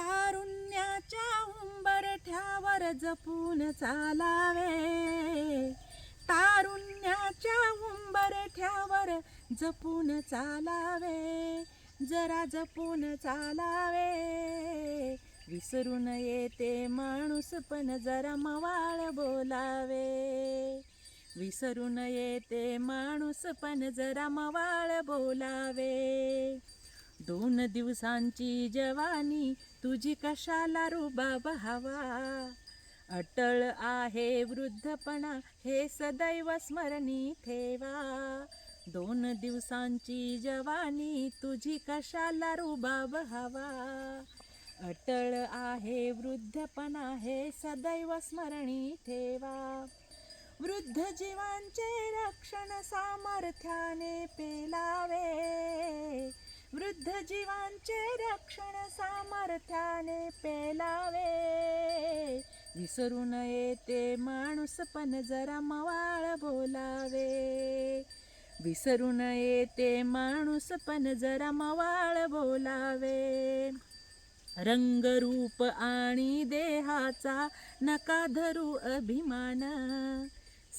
तारुण्याच्या उंबरठ्यावर जपून चालावे. तारुण्याच्या उंबरठ्यावर जपून चालावे. जरा जपून चालावे. विसरून येते माणूस पण जरा मवाळ बोलावे. विसरून येते माणूस पण जरा मवाळ बोलावे. दोन दिवसांची जवानी तुझी कशाला रुबाब हवा? अटळ आहे वृद्धपणा हे सदैव स्मरणी ठेवा. दोन दिवसांची जवानी तुझी कशाला रुबाब हवा? अटळ आहे वृद्धपणा हे सदैव स्मरणी ठेवा. वृद्ध जीवांचे रक्षण सामर्थ्याने पे वृद्ध जीवांचे रक्षण सामर्थ्याने पेलावे. विसरू नये ते माणूस पण जरा मवाळ बोलावे. विसरू नये ते माणूस पण जरा मवाळ बोलावे. रंगरूप आणि देहाचा नका धरू अभिमान.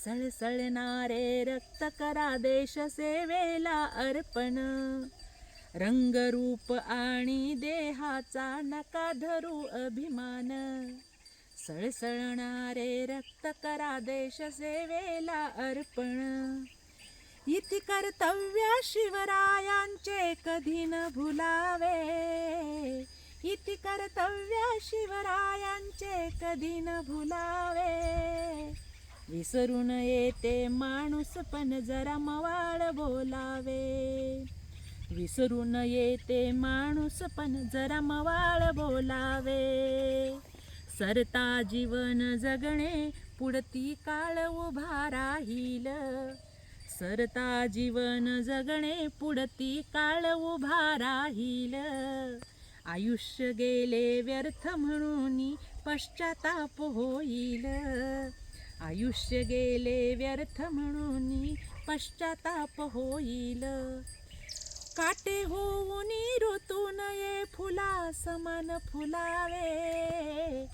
सळसळणारे रक्त करा देश सेवेला अर्पण. रंगरूप आणि देहाचा नका धरू अभिमान. सळसळणारे रक्त करा देश सेवेला अर्पण. इति कर्तव्य शिवरायांचे कधी न भुलावे. इति कर्तव्य शिवरायांचे कधी न भुलावे. विसरून येते माणूस पण जरा मवाळ बोलावे. विसरून येते माणूस पण जरा मवाळ बोलावे. सरता जीवन जगणे पुढती काळ उभा राहील. सरता जीवन जगणे पुढती काळ उभा राहील. आयुष्य गेले व्यर्थ म्हणून पश्चाताप होईल. आयुष्य गेले व्यर्थ म्हणून पश्चाताप होईल. काटे होऊन ऋतू नये फुला समान फुलावे.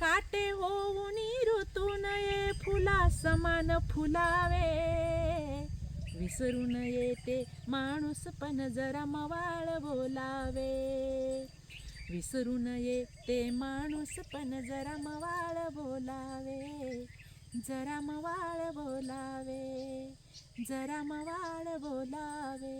काटे होऊन ऋतू नये फुला समान फुलावे. विसरू नये ते माणूस पण जरा मवाळ बोलावे. विसरू नये ते माणूस पण जरा मवाळ बोलावे. जरा मवाळ बोलावे. जरा मवाळ बोलावे.